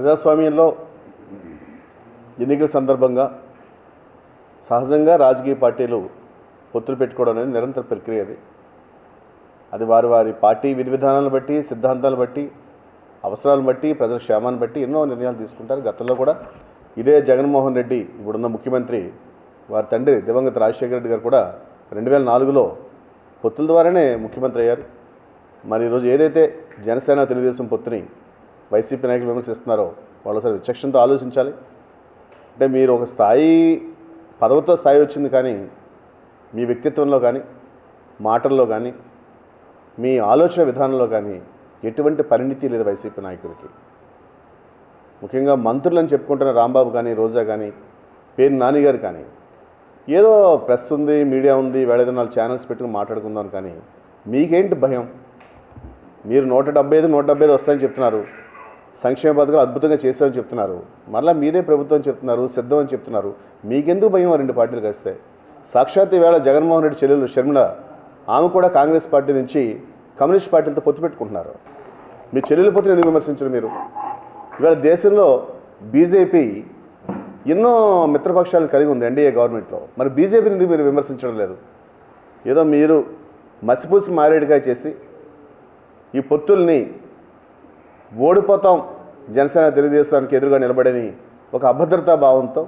ప్రజాస్వామ్యంలో ఎన్నికల సందర్భంగా సహజంగా రాజకీయ పార్టీలు పొత్తులు పెట్టుకోవడం అనేది నిరంతర ప్రక్రియ అది. అది వారి వారి పార్టీ విధి విధానాలను బట్టి సిద్ధాంతాలను బట్టి అవసరాలను బట్టి ప్రజల క్షేమాన్ని బట్టి ఎన్నో నిర్ణయాలు తీసుకుంటారు. గతంలో కూడా ఇదే జగన్మోహన్ రెడ్డి ఇప్పుడున్న ముఖ్యమంత్రి వారి తండ్రి దివంగత రాజశేఖర రెడ్డి గారు కూడా రెండు వేల నాలుగులో పొత్తుల ద్వారానే ముఖ్యమంత్రి అయ్యారు. మరి ఈరోజు ఏదైతే జనసేన తెలుగుదేశం పొత్తుని వైసీపీ నాయకులు విమర్శిస్తున్నారో వాళ్ళు ఒకసారి విచక్షణతో ఆలోచించాలి. అంటే మీరు ఒక స్థాయి పదవితో స్థాయి వచ్చింది కానీ మీ వ్యక్తిత్వంలో కానీ మాటల్లో కానీ మీ ఆలోచన విధానంలో కానీ ఎటువంటి పరిణితి లేదు వైసీపీ నాయకుడికి ముఖ్యంగా మంత్రులని చెప్పుకుంటున్న రాంబాబు కానీ రోజా కానీ పేరు నానిగారు కానీ ఏదో ప్రెస్ ఉంది మీడియా ఉంది వేళేదో నాలుగు ఛానల్స్ పెట్టుకుని మాట్లాడుకుందాం కానీ మీకేంటి భయం? మీరు నూట డెబ్బై ఐదు నూట డెబ్బై ఐదు వస్తాయని చెప్తున్నారు. సంక్షేమ పథకాలు అద్భుతంగా చేశామని చెప్తున్నారు. మరలా మీరే ప్రభుత్వం చెప్తున్నారు సిద్ధం అని చెప్తున్నారు. మీకెందుకు భయం రెండు పార్టీలు కలిస్తే? సాక్షాత్ ఈవేళ జగన్మోహన్ రెడ్డి చెల్లెలు షర్మిల ఆమె కూడా కాంగ్రెస్ పార్టీ నుంచి కమ్యూనిస్ట్ పార్టీలతో పొత్తు పెట్టుకుంటున్నారు. మీ చెల్లెల పొత్తుని ఎందుకు విమర్శించరు మీరు? ఇవాళ దేశంలో బీజేపీ ఎన్నో మిత్రపక్షాలను కలిగి ఉంది ఎన్డీఏ గవర్నమెంట్లో. మరి బీజేపీని ఎందుకు మీరు విమర్శించడం లేదు? ఏదో మీరు మసిపూసి మారేడుగా చేసి ఈ పొత్తుల్ని ఓడిపోతాం. జనసేన తెలుగుదేశానికి ఎదురుగా నిలబడని ఒక అభద్రతా భావంతో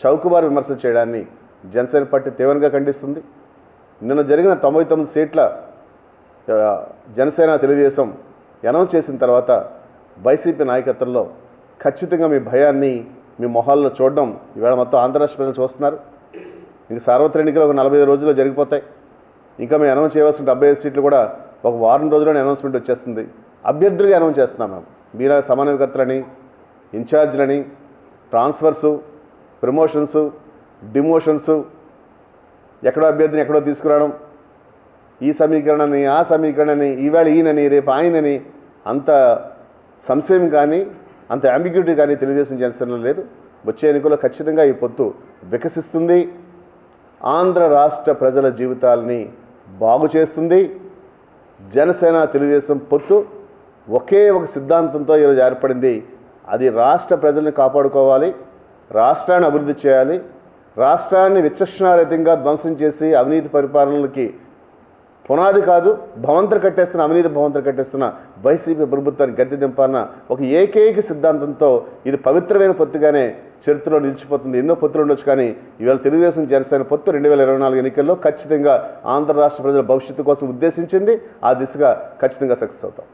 చౌకబారు విమర్శలు చేయడాన్ని జనసేన పార్టీ తీవ్రంగా ఖండిస్తుంది. నిన్న జరిగిన తొంభై తొమ్మిది సీట్ల జనసేన తెలుగుదేశం అనౌన్స్ చేసిన తర్వాత వైసీపీ నాయకత్వంలో ఖచ్చితంగా మీ భయాన్ని మీ మొహాల్లో చూడడం ఈవేళ మొత్తం ఆంధ్రరాష్ట్ర ప్రజలు చూస్తున్నారు. ఇంక సార్వత్రిక ఎన్నికలు ఒక నలభై ఐదు రోజుల్లో జరిగిపోతాయి. ఇంకా మేము అనౌన్స్ చేయవలసిన డెబ్బై ఐదు సీట్లు కూడా ఒక వారం రోజుల్లోనే అనౌన్స్మెంట్ వచ్చేస్తుంది. అభ్యర్థులుగా అనౌన్స్ చేస్తున్నాం మేము. మీరా సమన్వయకర్తలని ఇన్ఛార్జ్లని ట్రాన్స్ఫర్సు ప్రమోషన్సు డిమోషన్సు ఎక్కడో అభ్యర్థిని ఎక్కడో తీసుకురావడం ఈ సమీకరణని ఆ సమీకరణని ఈవేళ ఈయనని రేపు ఆయనని అంత సంశయం కానీ అంత అంబిగ్యూటీ కానీ తెలుగుదేశం జనసేనలో లేదు. వచ్చే ఎన్నికల్లో ఖచ్చితంగా ఈ పొత్తు వికసిస్తుంది. ఆంధ్ర రాష్ట్ర ప్రజల జీవితాలని బాగు చేస్తుంది జనసేన తెలుగుదేశం పొత్తు ఒకే ఒక సిద్ధాంతంతో ఈరోజు ఏర్పడింది. అది రాష్ట్ర ప్రజల్ని కాపాడుకోవాలి రాష్ట్రాన్ని అభివృద్ధి చేయాలి రాష్ట్రాన్ని విచక్షణారహితంగా ధ్వంసం చేసి అవినీతి పరిపాలనలకి పునాది కాదు భవంతులు కట్టేస్తున్న అవినీతి భవంతులు కట్టేస్తున్న వైసీపీ ప్రభుత్వాన్ని గద్దె దింపాలన్న ఒక ఏకైక సిద్ధాంతంతో ఇది పవిత్రమైన పొత్తుగానే చరిత్రలో నిలిచిపోతుంది. ఎన్నో పొత్తులు ఉండొచ్చు కానీ ఇవాళ తెలుగుదేశం జనసేన పొత్తు రెండు వేల ఇరవై నాలుగు ఎన్నికల్లో ఖచ్చితంగా ఆంధ్ర రాష్ట్ర ప్రజల భవిష్యత్తు కోసం ఉద్దేశించింది. ఆ దిశగా ఖచ్చితంగా సక్సెస్ అవుతాం.